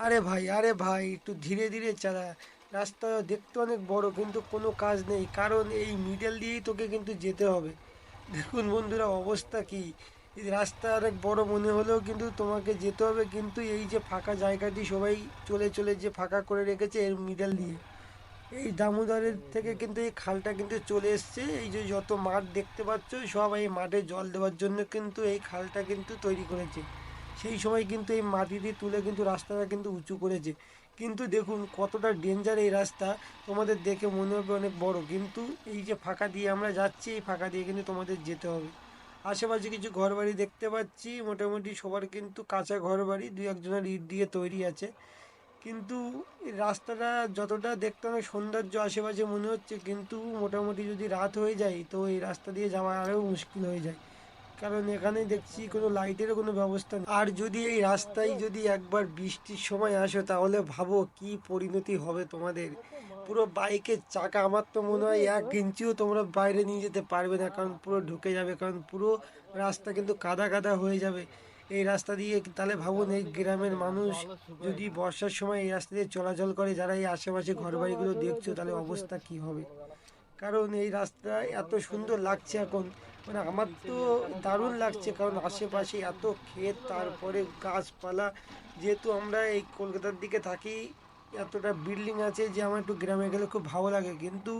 আরে ভাই আরে ভাই, একটু ধীরে ধীরে চালা। রাস্তা দেখতে অনেক বড়, কিন্তু কোনো কাজ নেই। কারণ এই মিডল দিয়েই তোকে কিন্তু যেতে হবে। দেখুন বন্ধুরা, অবস্থা কি? রাস্তা অনেক বড় মনে হলেও কিন্তু তোমাকে যেতে হবে, কিন্তু এই যে ফাঁকা জায়গাটি সবাই চলে চলে যে ফাঁকা করে রেখেছে এর মিডল দিয়ে। এই দামোদরের থেকে কিন্তু এই খালটা কিন্তু চলে এসছে। এই যে যত মাঠ দেখতে পাচ্ছ, সব এই মাঠে জল দেওয়ার জন্য কিন্তু এই খালটা কিন্তু তৈরি করেছে। সেই সময় কিন্তু এই মাটি দিয়ে তুলে কিন্তু রাস্তাটা কিন্তু উঁচু করেছে। কিন্তু দেখুন, কতটা ডেঞ্জার এই রাস্তা, তোমাদের দেখে মনে হবে অনেক বড়। কিন্তু এই যে ফাঁকা দিয়ে আমরা যাচ্ছি, এই ফাঁকা দিয়ে কিন্তু তোমাদের যেতে হবে। আশেপাশে কিছু ঘরবাড়ি দেখতে পাচ্ছি, মোটামুটি সবার কিন্তু কাঁচা ঘরবাড়ি, দুই একজনের ইট দিয়ে তৈরি আছে। কিন্তু রাস্তাটা যতটা দেখতে অনেক সৌন্দর্য আশেপাশে মনে হচ্ছে, কিন্তু মোটামুটি যদি রাত হয়ে যায়, তো এই রাস্তা দিয়ে যাওয়া আরও মুশকিল হয়ে যায়। কারণ এখানে দেখছি কোনো লাইটেরও কোনো ব্যবস্থা নেই। আর যদি এই রাস্তায় যদি একবার বৃষ্টির সময় আসো, তাহলে ভাবো কি পরিণতি হবে তোমাদের। পুরো বাইকের চাকা, আমার তো মনে হয় এক ইঞ্চিও তোমরা বাইরে নিয়ে যেতে পারবে না, কারণ পুরো ঢুকে যাবে, কারণ পুরো রাস্তা কিন্তু কাদা কাদা হয়ে যাবে। এই রাস্তা দিয়ে তাহলে ভাবুন এই গ্রামের মানুষ যদি বর্ষার সময় এই রাস্তা দিয়ে চলাচল করে, যারা এই আশেপাশে ঘরবাড়িগুলো দেখছ, তাহলে অবস্থা কি হবে? কারণ এই রাস্তা এত সুন্দর লাগছে এখন। মানে আমার তো দারুণ লাগছে কারণ আশেপাশে এত ক্ষেত, তারপরে গাছপালা। যেহেতু আমরা এই কলকাতার দিকে থাকি, এতটা বিল্ডিং আছে যে আমার একটু গ্রামে গেলে খুব ভালো লাগে। কিন্তু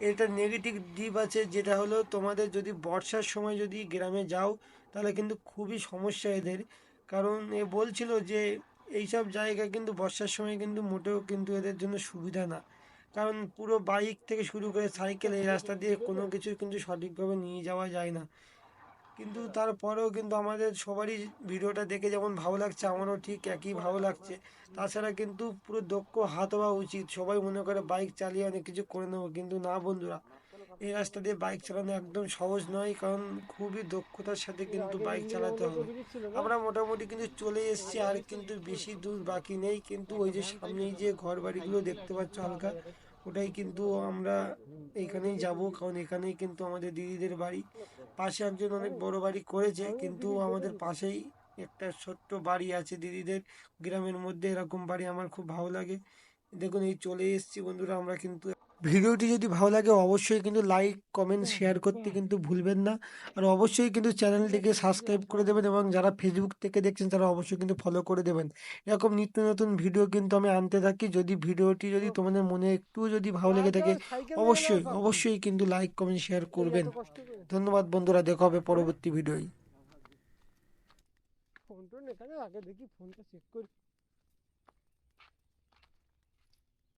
এটা নেগেটিভ দিক আছে যেটা হলো তোমাদের যদি বর্ষার সময় যদি গ্রামে যাও, তাহলে কিন্তু খুবই সমস্যা এদের। কারণ এ বলছিল যে এইসব জায়গা কিন্তু বর্ষার সময় কিন্তু মোটেও কিন্তু এদের জন্য সুবিধা না। কারণ পুরো বাইক থেকে শুরু করে সাইকেল এই রাস্তা দিয়ে কোনো কিছু কিন্তু সঠিকভাবে নিয়ে যাওয়া যায় না। কিন্তু তারপরেও কিন্তু আমাদের সবারই ভিডিওটা দেখে যেমন ভালো লাগছে, আমারও ঠিক একই ভালো লাগছে। তাছাড়া কিন্তু পুরো দক্ষ হাত হওয়া উচিত। সবাই মনে করে বাইক চালিয়ে অনেক কিছু করে নেব। কিন্তু না বন্ধুরা, এই রাস্তা দিয়ে বাইক চালানো একদম সহজ নয়, কারণ খুবই দক্ষতার সাথে কিন্তু বাইক চালাতে হবে। আমরা মোটামুটি কিন্তু চলে এসেছি, আর কিন্তু বেশি দূর বাকি নেই। কিন্তু ওই যে সামনেই যে ঘর বাড়িগুলো দেখতে পাচ্ছ হালকা ওটাই কিন্তু আমরা এখানেই যাব, কারণ এখানেই কিন্তু আমাদের দিদিদের বাড়ি। পাশে একজন অনেক বড় বাড়ি করেছে, কিন্তু আমাদের পাশেই একটা ছোট্ট বাড়ি আছে দিদিদের। গ্রামের মধ্যে এরকম বাড়ি আমার খুব ভালো লাগে। দেখুন, এই চলে এসছি বন্ধুরা, আমরা কিন্তু ভিডিওটি যদি ভালো লাগে অবশ্যই কিন্তু লাইক কমেন্ট শেয়ার করতে কিন্তু ভুলবেন না। আর অবশ্যই কিন্তু চ্যানেলটিকে সাবস্ক্রাইব করে দেবেন এবং যারা ফেসবুক থেকে দেখছেন তারা অবশ্যই কিন্তু ফলো করে দেবেন। এরকম নিত্য নতুন ভিডিও কিন্তু আমি আনতে থাকি। যদি ভিডিওটি যদি তোমাদের মনে একটু যদি ভালো লেগে থাকে অবশ্যই অবশ্যই কিন্তু লাইক কমেন্ট শেয়ার করবেন। ধন্যবাদ বন্ধুরা দেখা হবে পরবর্তী ভিডিওয় ফোন টোন এখানে আগে দেখি ফোনটা চেক করি।